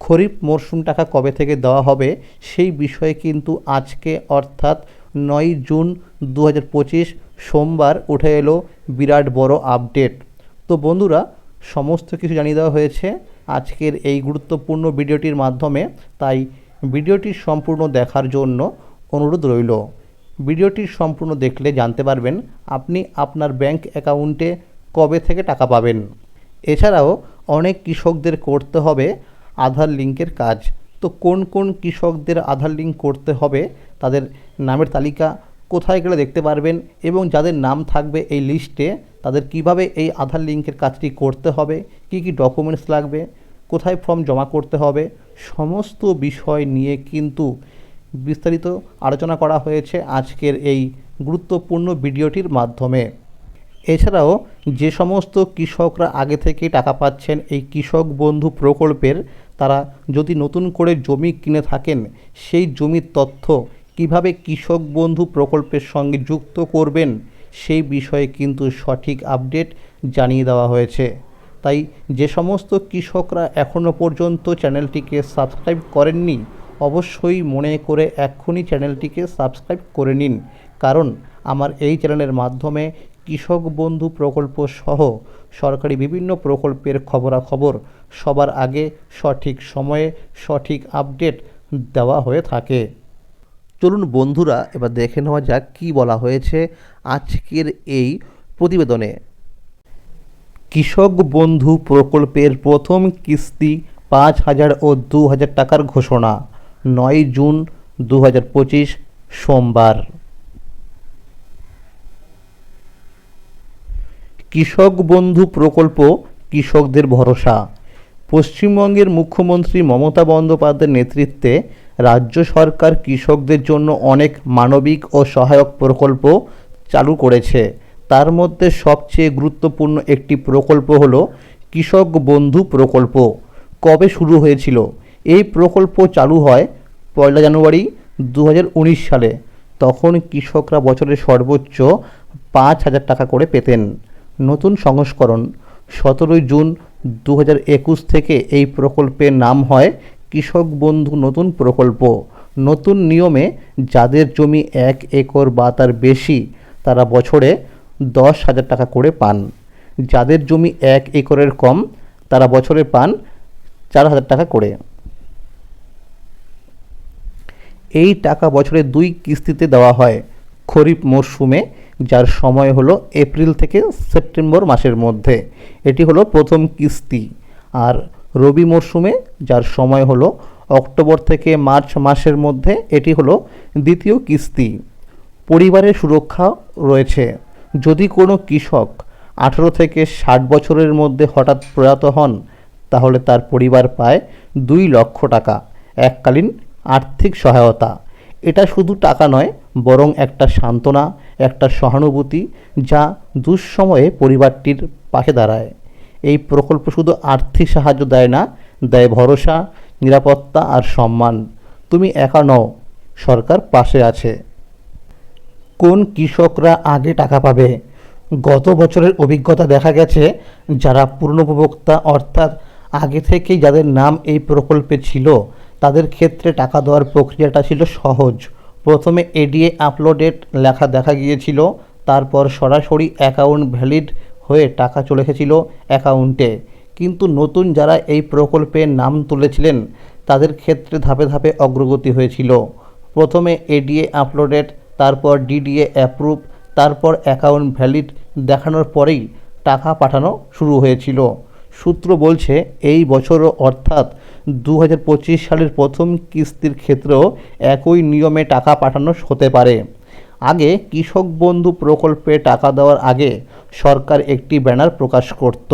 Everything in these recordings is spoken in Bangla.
খরিফ মরশুম টাকা কবে থেকে দেওয়া হবে সেই বিষয়ে কিন্তু আজকে অর্থাৎ নয় জুন দু হাজার পঁচিশ সোমবার উঠে এলো বিরাট বড় আপডেট। তো বন্ধুরা, সমস্ত কিছু জানিয়ে দেওয়া হয়েছে আজকের এই গুরুত্বপূর্ণ ভিডিওটির মাধ্যমে, তাই ভিডিওটি সম্পূর্ণ দেখার জন্য অনুরোধ রইল। ভিডিওটি সম্পূর্ণ দেখলে জানতে পারবেন আপনি আপনার ব্যাংক অ্যাকাউন্টে কবে থেকে টাকা পাবেন। এছাড়াও অনেক কৃষকদের করতে হবে আধার লিঙ্কের কাজ। তো কোন কোন কৃষকদের আধার লিঙ্ক করতে হবে, তাদের নামের তালিকা কোথায় গেলে দেখতে পারবেন এবং যাদের নাম থাকবে এই লিস্টে, তাদের কীভাবে এই আধার লিঙ্কের কাজটি করতে হবে, কি কি ডকুমেন্টস লাগবে, কোথায় ফর্ম জমা করতে হবে, সমস্ত বিষয় নিয়ে কিন্তু বিস্তারিত আলোচনা করা হয়েছে আজকের এই গুরুত্বপূর্ণ ভিডিওটির মাধ্যমে। এছাড়াও যে সমস্ত কৃষকরা আগে থেকে টাকা পাচ্ছেন এই কৃষক বন্ধু প্রকল্পের তারা যদি নতুন করে জমি কিনে থাকেন, সেই জমির তথ্য কীভাবে কৃষক বন্ধু প্রকল্পের সঙ্গে যুক্ত করবেন, সেই বিষয়ে কিন্তু সঠিক আপডেট জানিয়ে দেওয়া হয়েছে। তাই যে সমস্ত কৃষকরা এখনও পর্যন্ত চ্যানেলটিকে সাবস্ক্রাইব করেননি, অবশ্যই মনে করে এক্ষুনি চ্যানেলটিকে সাবস্ক্রাইব করে নিন। কারণ আমার এই চ্যানেলের মাধ্যমে কৃষক বন্ধু প্রকল্প সহ সরকারি বিভিন্ন প্রকল্পের খবরাখবর সবার আগে সঠিক সময়ে সঠিক আপডেট দেওয়া হয়ে থাকে। চলুন বন্ধুরা, এবার দেখে নেওয়া যাক কী বলা হয়েছে আজকের এই প্রতিবেদনে। কৃষক বন্ধু প্রকল্পের প্রথম কিস্তি পাঁচ হাজার ও দু হাজার টাকার ঘোষণা, নয় জুন দু হাজার পঁচিশ সোমবার। কৃষক বন্ধু প্রকল্প, কৃষকদের ভরসা। পশ্চিমবঙ্গের মুখ্যমন্ত্রী মমতা বন্দ্যোপাধ্যায়ের নেতৃত্বে রাজ্য সরকার কৃষকদের জন্য অনেক মানবিক ও সহায়ক প্রকল্প চালু করেছে। তার মধ্যে সবচেয়ে গুরুত্বপূর্ণ একটি প্রকল্প হল কৃষক বন্ধু প্রকল্প। কবে শুরু হয়েছিল? এই প্রকল্প চালু হয় পয়লা জানুয়ারি দু হাজার উনিশ সালে। তখন কৃষকরা বছরে সর্বোচ্চ পাঁচ হাজার টাকা করে পেতেন। নতুন সংস্করণ সতেরোই জুন দু একুশ থেকে এই প্রকল্পের নাম হয় কৃষক বন্ধু নতুন প্রকল্প। নতুন নিয়মে যাদের জমি এক একর বা তার বেশি, তারা বছরে দশ হাজার টাকা করে পান। যাদের জমি এক একরের কম, তারা বছরে পান চার হাজার টাকা করে। এই টাকা বছরে দুই কিস্তিতে দেওয়া হয়। খরিফ মরশুমে যার সময় হলো এপ্রিল থেকে সেপ্টেম্বর মাসের মধ্যে। এটি হলো প্রথম কিস্তি। আর রবি মরশুমে যার সময় হলো অক্টোবর থেকে মার্চ মাসের মধ্যে, এটি হলো দ্বিতীয় কিস্তি। পরিবারের সুরক্ষা রয়েছে। যদি কোনো কৃষক আঠেরো থেকে ষাট বছরের মধ্যে হঠাৎ প্রয়াত হন, তাহলে তার পরিবার পায় দুই লক্ষ টাকা, এককালীন আর্থিক সহায়তা। এটা শুধু টাকা নয় বরং একটা সান্ত্বনা, একটা সহানুভূতি যা দুঃসময়ে পরিবারটির পাশে দাঁড়ায়। এই প্রকল্প শুধু আর্থিক সাহায্য দেয় না, দেয় ভরসা, নিরাপত্তা আর সম্মান। তুমি একা নও, সরকার পাশে আছে। কোন কৃষকরা আগে টাকা পাবে? গত বছরের অভিজ্ঞতা দেখা গেছে, যারা পূর্ণোপভোক্তা অর্থাৎ আগে থেকেই যাদের নাম এই প্রকল্পে ছিল, তাদের ক্ষেত্রে টাকা দেওয়ার প্রক্রিয়াটা ছিল সহজ। প্রথমে এডিএ আপলোডেড লেখা দেখা গিয়েছিল, তারপর সরাসরি অ্যাকাউন্ট ভ্যালিড হয়ে টাকা চলে এসেছিল অ্যাকাউন্টে। কিন্তু নতুন যারা এই প্রকল্পে নাম তুলেছিলেন, তাদের ক্ষেত্রে ধাপে ধাপে অগ্রগতি হয়েছিল। প্রথমে এডিএ আপলোডেড, তারপর ডিডিএ অ্যাপ্রুভ, তারপর অ্যাকাউন্ট ভ্যালিড দেখানোর পরেই টাকা পাঠানো শুরু হয়েছিল। সূত্র বলছে, এই বছরও অর্থাৎ দু হাজার পঁচিশ সালের প্রথম কিস্তির ক্ষেত্রেও একই নিয়মে টাকা পাঠানো হতে পারে। আগে কৃষক বন্ধু প্রকল্পে টাকা দেওয়ার আগে সরকার একটি ব্যানার প্রকাশ করত।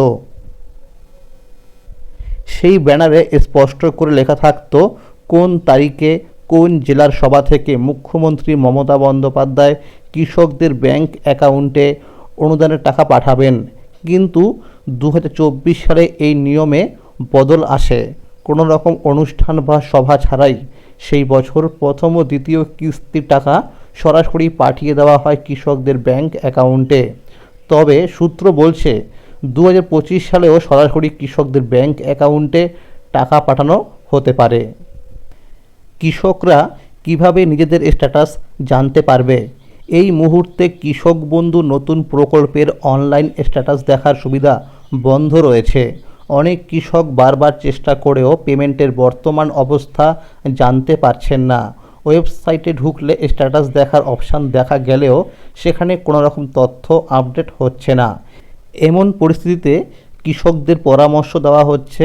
সেই ব্যানারে স্পষ্ট করে লেখা থাকতো, কোন তারিখে কোন জেলার সভা থেকে মুখ্যমন্ত্রী মমতা বন্দ্যোপাধ্যায় কৃষকদের ব্যাংক অ্যাকাউন্টে অনুদানের টাকা পাঠাবেন। কিন্তু দু হাজার চব্বিশ সালে এই নিয়মে বদল আসে। কোনো রকম অনুষ্ঠান বা সভা ছাড়াই সেই বছর প্রথম ও দ্বিতীয় কিস্তির টাকা সরাসরি পাঠিয়ে দেওয়া হয় কৃষকদের ব্যাংক অ্যাকাউন্টে। তবে সূত্র বলছে দু হাজার পঁচিশ সালেও সরাসরি কৃষকদের ব্যাংক অ্যাকাউন্টে টাকা পাঠানো হতে পারে। কৃষকরা কীভাবে নিজেদের স্ট্যাটাস জানতে পারবে? এই মুহূর্তে কৃষক বন্ধু নতুন প্রকল্পের অনলাইন স্ট্যাটাস দেখার সুবিধা বন্ধ রয়েছে। অনেক কৃষক বারবার চেষ্টা করেও পেমেন্টের বর্তমান অবস্থা জানতে পারছেন না। ওয়েবসাইটে ঢুকলে স্ট্যাটাস দেখার অপশান দেখা গেলেও সেখানে কোনো রকম তথ্য আপডেট হচ্ছে না। এমন পরিস্থিতিতে কৃষকদের পরামর্শ দেওয়া হচ্ছে,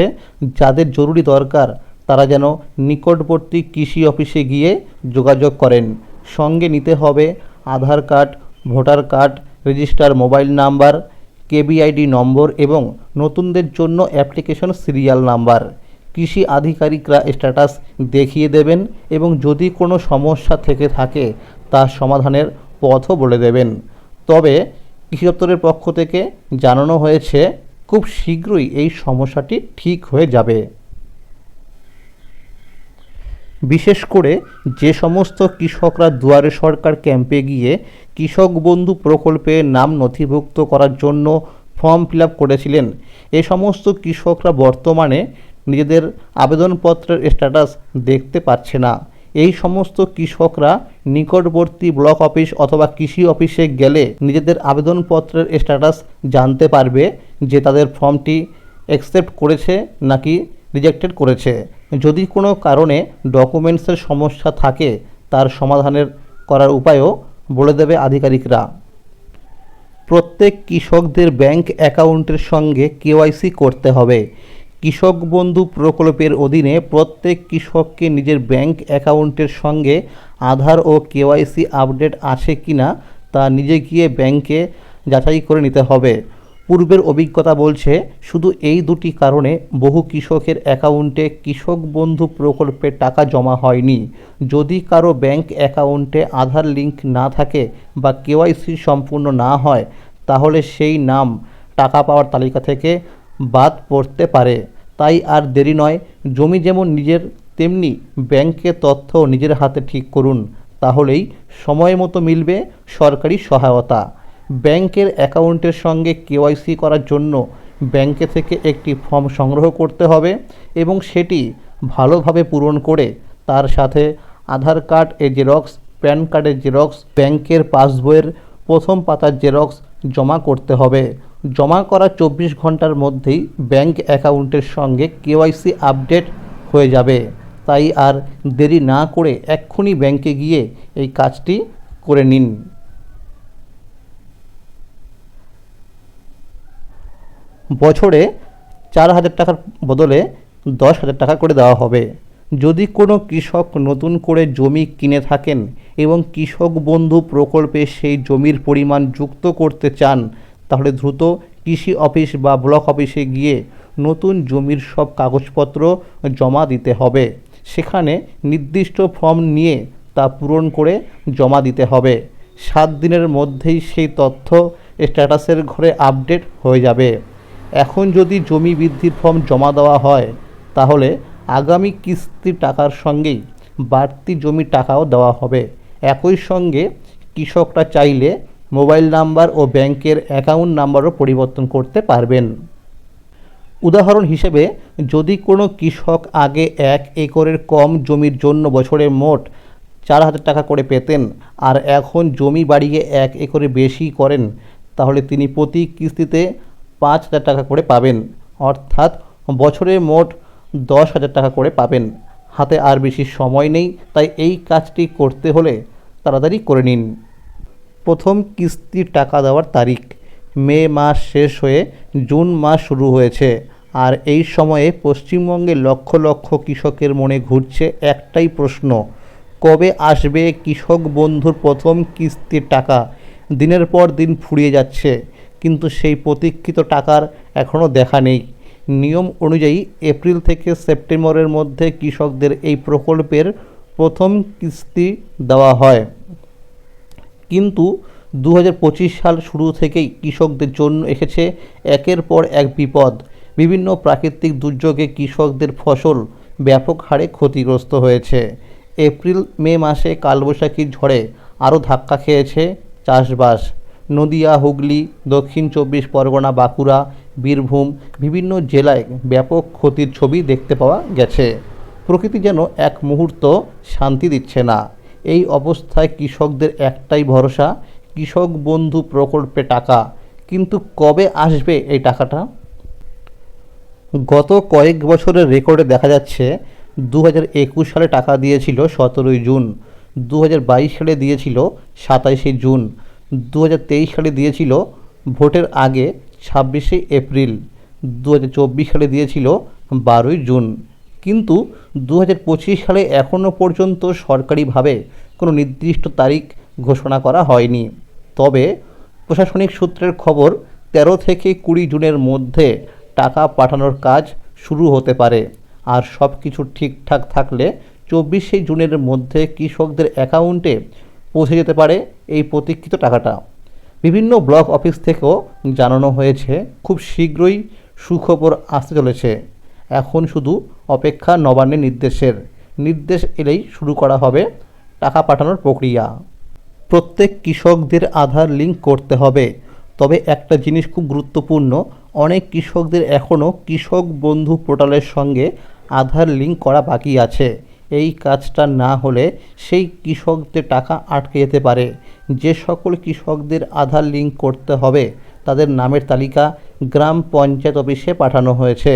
যাদের জরুরি দরকার তারা যেন নিকটবর্তী কৃষি অফিসে গিয়ে যোগাযোগ করেন। সঙ্গে নিতে হবে Aadhaar card, voter card, register mobile number KBID নম্বর এবং নতুনদের জন্য অ্যাপ্লিকেশন সিরিয়াল নাম্বার। কৃষি আধিকারিকরা স্ট্যাটাস দেখিয়ে দেবেন এবং যদি কোনো সমস্যা থেকে থাকে, তা সমাধানের পথও বলে দেবেন। তবে কৃষি দপ্তরের পক্ষ থেকে জানানো হয়েছে, খুব শীঘ্রই এই সমস্যাটি ঠিক হয়ে যাবে। বিশেষ করে যে সমস্ত কৃষকরা দুয়ারে সরকার ক্যাম্পে গিয়ে কৃষক বন্ধু প্রকল্পে নাম নথিভুক্ত করার জন্য ফর্ম ফিল করেছিলেন, এ সমস্ত কৃষকরা বর্তমানে নিজেদের আবেদনপত্রের স্ট্যাটাস দেখতে পাচ্ছে না। এই সমস্ত কৃষকরা নিকটবর্তী ব্লক অফিস অথবা কৃষি অফিসে গেলে নিজেদের আবেদনপত্রের স্ট্যাটাস জানতে পারবে যে তাদের ফর্মটি অ্যাকসেপ্ট করেছে নাকি রিজেক্টেড করেছে। যদি কোনো কারণে ডকুমেন্টসের সমস্যা থাকে, তার সমাধানের করার উপায়ও বলে দেবে আধিকারিকরা। প্রত্যেক কৃষকদের ব্যাংক অ্যাকাউন্টের সঙ্গে কেওয়াইসি করতে হবে। কৃষক বন্ধু প্রকল্পের অধীনে প্রত্যেক কৃষককে নিজের ব্যাংক অ্যাকাউন্টের সঙ্গে আধার ও কেওয়াইসি আপডেট আছে কি না তা নিজে গিয়ে ব্যাংকে যাচাই করে নিতে হবে। পূর্বের অভিজ্ঞতা বলছে, শুধু এই দুটি কারণে বহু কৃষকের অ্যাকাউন্টে কৃষক বন্ধু প্রকল্পের টাকা জমা হয়নি। যদি কারও ব্যাংক অ্যাকাউন্টে আধার লিংক না থাকে বা কেওয়াইসি সম্পূর্ণ না হয়, তাহলে সেই নাম টাকা পাওয়ার তালিকা থেকে বাদ পড়তে পারে। তাই আর দেরি নয়, জমি যেমন নিজের, তেমনি ব্যাংকের তথ্য নিজের হাতে ঠিক করুন, তাহলেই সময় মতো মিলবে সরকারি সহায়তা। ব্যাংকের অ্যাকাউন্টের সঙ্গে কেওয়াইসি করার জন্য ব্যাংকে থেকে একটি ফর্ম সংগ্রহ করতে হবে এবং সেটি ভালোভাবে পূরণ করে তার সাথে আধার কার্ড এর জেরক্স, প্যান কার্ডের জেরক্স, ব্যাংকের পাসবইয়ের প্রথম পাতার জেরক্স জমা করতে হবে। জমা করা চব্বিশ ঘণ্টার মধ্যেই ব্যাংক অ্যাকাউন্টের সঙ্গে কেওয়াইসি আপডেট হয়ে যাবে। তাই আর দেরি না করে এক্ষুনি ব্যাংকে গিয়ে এই কাজটি করে নিন। বছরে চার হাজার টাকার বদলে দশ হাজার টাকা করে দেওয়া হবে। যদি কোনো কৃষক নতুন করে জমি কিনে থাকেন এবং কৃষক বন্ধু প্রকল্পে সেই জমির পরিমাণ যুক্ত করতে চান, তাহলে দ্রুত কৃষি অফিস বা ব্লক অফিসে গিয়ে নতুন জমির সব কাগজপত্র জমা দিতে হবে। সেখানে নির্দিষ্ট ফর্ম নিয়ে তা পূরণ করে জমা দিতে হবে। সাত দিনের মধ্যেই সেই তথ্য স্ট্যাটাসের ঘরে আপডেট হয়ে যাবে। এখন যদি জমি বৃদ্ধির ফর্ম জমা দেওয়া হয়, তাহলে আগামী কিস্তির টাকার সঙ্গেই বাড়তি জমির টাকাও দেওয়া হবে। একই সঙ্গে কৃষকরা চাইলে মোবাইল নাম্বার ও ব্যাংকের অ্যাকাউন্ট নাম্বারও পরিবর্তন করতে পারবেন। উদাহরণ হিসেবে, যদি কোনো কৃষক আগে এক একরের কম জমির জন্য বছরে মোট চার হাজার টাকা করে পেতেন আর এখন জমি বাড়িয়ে এক একরে বেশি করেন, তাহলে তিনি প্রতি কিস্তিতে পাঁচ হাজার টাকা করে পাবেন। অর্থাৎ বছরে মোট দশ হাজার টাকা করে পাবেন। হাতে আর বেশি সময় নেই, তাই এই কাজটি করতে হলে তাড়াতাড়ি করে নিন। প্রথম কিস্তির টাকা দেওয়ার তারিখ। মে মাস শেষ হয়ে জুন মাস শুরু হয়েছে। আর এই সময়ে পশ্চিমবঙ্গে লক্ষ লক্ষ কৃষকের মনে ঘুরছে একটাই প্রশ্ন, কবে আসবে কৃষক বন্ধুর প্রথম কিস্তির টাকা? দিনের পর দিন ফুরিয়ে যাচ্ছে। কিন্তু সেই প্রতীক্ষিত টাকার এখনও দেখা নেই। নিয়ম অনুযায়ী এপ্রিল থেকে সেপ্টেম্বরের মধ্যে কৃষকদের এই প্রকল্পের প্রথম কিস্তি দেওয়া হয়। কিন্তু দু হাজার পঁচিশ সাল শুরু থেকেই কৃষকদের জন্য এসেছে একের পর এক বিপদ। বিভিন্ন প্রাকৃতিক দুর্যোগে কৃষকদের ফসল ব্যাপক হারে ক্ষতিগ্রস্ত হয়েছে। এপ্রিল মে মাসে কালবৈশাখীর ঝড়ে আরও ধাক্কা খেয়েছে চাষবাস। নদিয়া, হুগলি, দক্ষিণ চব্বিশ পরগনা, বাঁকুড়া, বীরভূম বিভিন্ন জেলায় ব্যাপক ক্ষতির ছবি দেখতে পাওয়া গেছে। প্রকৃতি যেন এক মুহূর্ত শান্তি দিচ্ছে না। এই অবস্থায় কৃষকদের একটাই ভরসা, কৃষক বন্ধু প্রকল্পে টাকা। কিন্তু কবে আসবে এই টাকাটা? গত কয়েক বছরের রেকর্ডে দেখা যাচ্ছে দু হাজার একুশ সালে টাকা দিয়েছিল সতেরোই জুন দু হাজার বাইশ সালে দিয়েছিল সাতাইশে জুন দু হাজার তেইশ সালে দিয়েছিল ভোটের আগে ছাব্বিশে এপ্রিল। দু হাজার চব্বিশ সালে দিয়েছিল বারোই জুন। কিন্তু দু হাজার পঁচিশ সালে এখনও পর্যন্ত সরকারিভাবে কোনো নির্দিষ্ট তারিখ ঘোষণা করা হয়নি। তবে প্রশাসনিক সূত্রের খবর, তেরো থেকে কুড়ি জুনের মধ্যে টাকা পাঠানোর কাজ শুরু হতে পারে। আর সব কিছু ঠিকঠাক থাকলে চব্বিশে জুনের মধ্যে কৃষকদের অ্যাকাউন্টে পৌঁছে যেতে পারে এই প্রতীক্ষিত টাকাটা। বিভিন্ন ব্লক অফিস থেকেও জানানো হয়েছে, খুব শীঘ্রই সুখবর আসতে চলেছে। এখন শুধু অপেক্ষা নবান্নের নির্দেশের। নির্দেশ এলেই শুরু করা হবে টাকা পাঠানোর প্রক্রিয়া। প্রত্যেক কৃষকদের আধার লিঙ্ক করতে হবে। তবে একটা জিনিস খুব গুরুত্বপূর্ণ, অনেক কৃষকদের এখনও কৃষক বন্ধু পোর্টালের সঙ্গে আধার লিঙ্ক করা বাকি আছে। এই কাজটা না হলে সেই কৃষকদের টাকা আটকে যেতে পারে। যে সকল কৃষকদের আধার লিঙ্ক করতে হবে, তাদের নামের তালিকা গ্রাম পঞ্চায়েত অফিসে পাঠানো হয়েছে।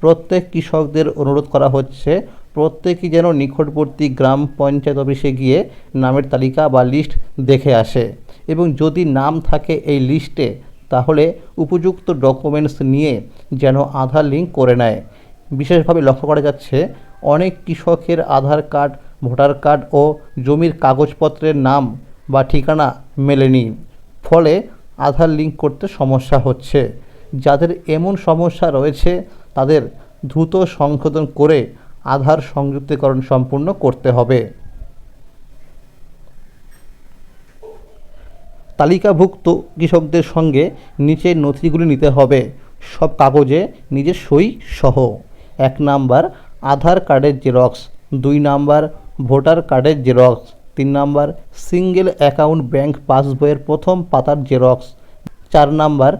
প্রত্যেক কৃষকদের অনুরোধ করা হচ্ছে, প্রত্যেকেই যেন নিকটবর্তী গ্রাম পঞ্চায়েত অফিসে গিয়ে নামের তালিকা বা লিস্ট দেখে আসে এবং যদি নাম থাকে এই লিস্টে, তাহলে উপযুক্ত ডকুমেন্টস নিয়ে যেন আধার লিঙ্ক করে নেয়। বিশেষভাবে লক্ষ্য করা যাচ্ছে অনেক কৃষকের আধার কার্ড, ভোটার কার্ড ও জমির কাগজপত্রের নাম বা ঠিকানা মেলেনি। ফলে আধার লিঙ্ক করতে সমস্যা হচ্ছে। যাদের এমন সমস্যা রয়েছে, তাদের দ্রুত সংশোধন করে আধার সংযুক্তিকরণ সম্পূর্ণ করতে হবে। তালিকাভুক্ত কৃষকদের সঙ্গে নিচের নথিগুলি নিতে হবে। সব কাগজে নিজের সই সহ। এক নাম্বার আধার কার্ডের জেরক্স, দুই নাম্বার ভোটার কার্ডের জেরক্স, তিন নাম্বার সিঙ্গেল অ্যাকাউন্ট ব্যাংক পাসবইয়ের প্রথম পাতার জেরক্স, চার নাম্বার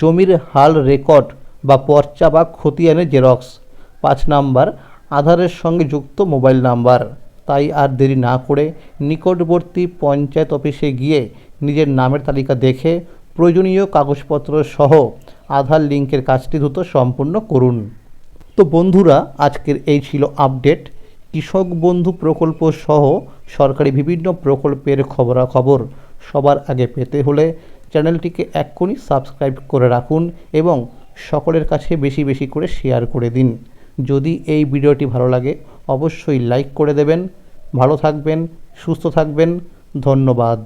জমির হাল রেকর্ড বা পর্চা বা খতিয়ানের জেরক্স, পাঁচ নাম্বার আধারের সঙ্গে যুক্ত মোবাইল নাম্বার। তাই আর দেরি না করে নিকটবর্তী পঞ্চায়েত অফিসে গিয়ে নিজের নামের তালিকা দেখে প্রয়োজনীয় কাগজপত্র সহ আধার লিঙ্কের কাজটি দ্রুত সম্পূর্ণ করুন। তো বন্ধুরা, আজকের এই ছিল আপডেট কৃষক বন্ধু প্রকল্প সহ সরকারি বিভিন্ন প্রকল্পের খবরাখবর সবার আগে পেতে হলে চ্যানেলটিকে এক্ষুনি সাবস্ক্রাইব করে রাখুন এবং সকলের কাছে বেশি বেশি করে শেয়ার করে দিন। যদি এই ভিডিওটি ভালো লাগে, অবশ্যই লাইক করে দেবেন। ভালো থাকবেন, সুস্থ থাকবেন। ধন্যবাদ।